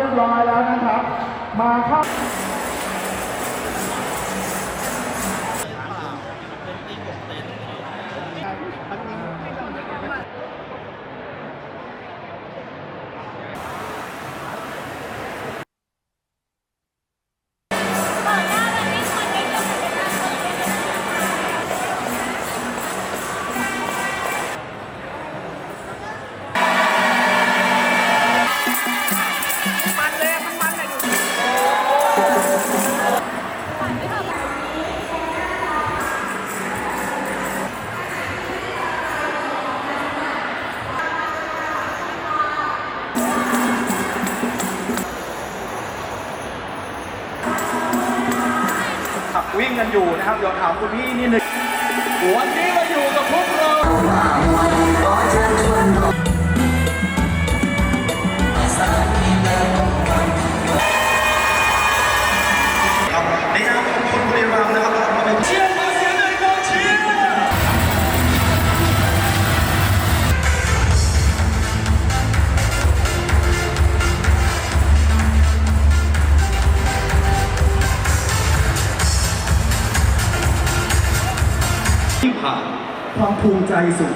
รียบร้อยแล้วนะครับ มาเข้าขับ วิ่งกันอยู่นะครับเดี๋ยวถามคุณพี่นิดนึงวันนี้มาอยู่กับพวกเรา ความภูมิใจสุด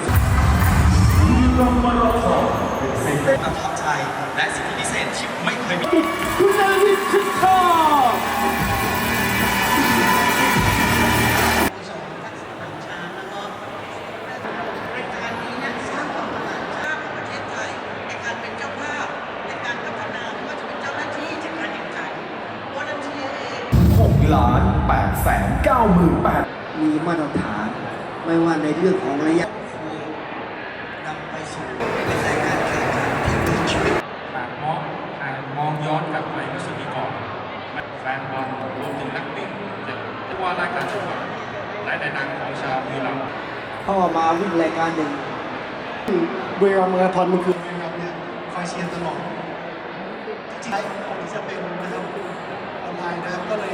รางวัลทองเป็นสิ่งที่ประทับใจและสิ่งที่พิเศษที่ไม่เคยมีคุณนาวิทย์คึกทองรายการนี้เนี่ยสร้างความประหลาดใจของประเทศไทยในการเป็นเจ้าภาพในการพัฒนาไม่ว่าจะเป็นเจ้าหน้าที่จัดการแข่งขันวอลเนเทียร์เอง6ล้าน8แสน9หมื่น8มีมาตรฐาน ไม่ว่าในเรื่องของระยะนำไปสู่กระแสการแข่งขันที่มีชีวิตหากมองหากมองย้อนกลับไปเมื่อสิบปีก่อนแฟนบอลรวมถึงนักวิ่งจะเรียกว่าราชการจังหวัดและในนามของชาวบุรีรัมย์พ่อมาวิ่งรายการหนึ่งเวลามาราธอนมันคือครับเนี่ยคอยเชียร์ตลอดใช้ผมจะเป็นนะครับออนไลน์นะครับก็เลย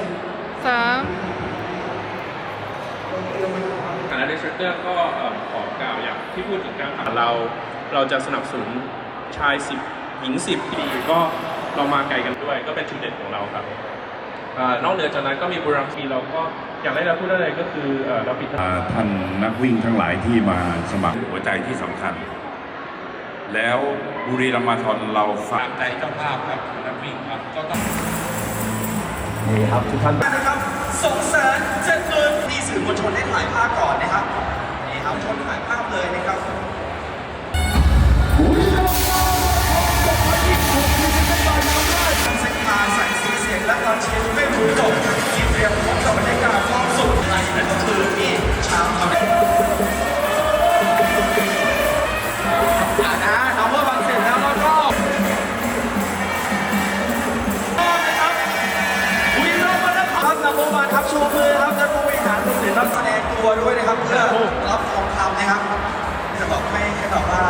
สามฐานะ ดีสตรัคเตอร์ก็เอ่อขอกล่าวอย่างที่พูดถึงการเรา เราจะสนับสนุนชาย 10 หญิง 10ที่ดีก็เรามาไกลกันด้วย ก็เป็นจุดเด่นของเราครับเอ่อนอกเหนือจากนั้นก็มีบุรีรัมย์ทีเราก็อย่างแรกเราพูดได้เลยก็คือเอ่อเราปิดอ่าท่านนักวิ่งทั้งหลายที่มาสมัครหัวใจที่สำคัญ แล้วบุรีรัมย์มาราธอนเราฝากตามใจเจ้าภาพครับนักวิ่งครับก็ต้องนะครับสองแสนเจ็ดหมื่นนี่ ครับนำโมมาครับชูมือครับท่านผู้บริหารรวมถึงรับแสดงตัวด้วยนะครับเพื่อรับทองคำนะครับจะบอกให้ให้บอกว่า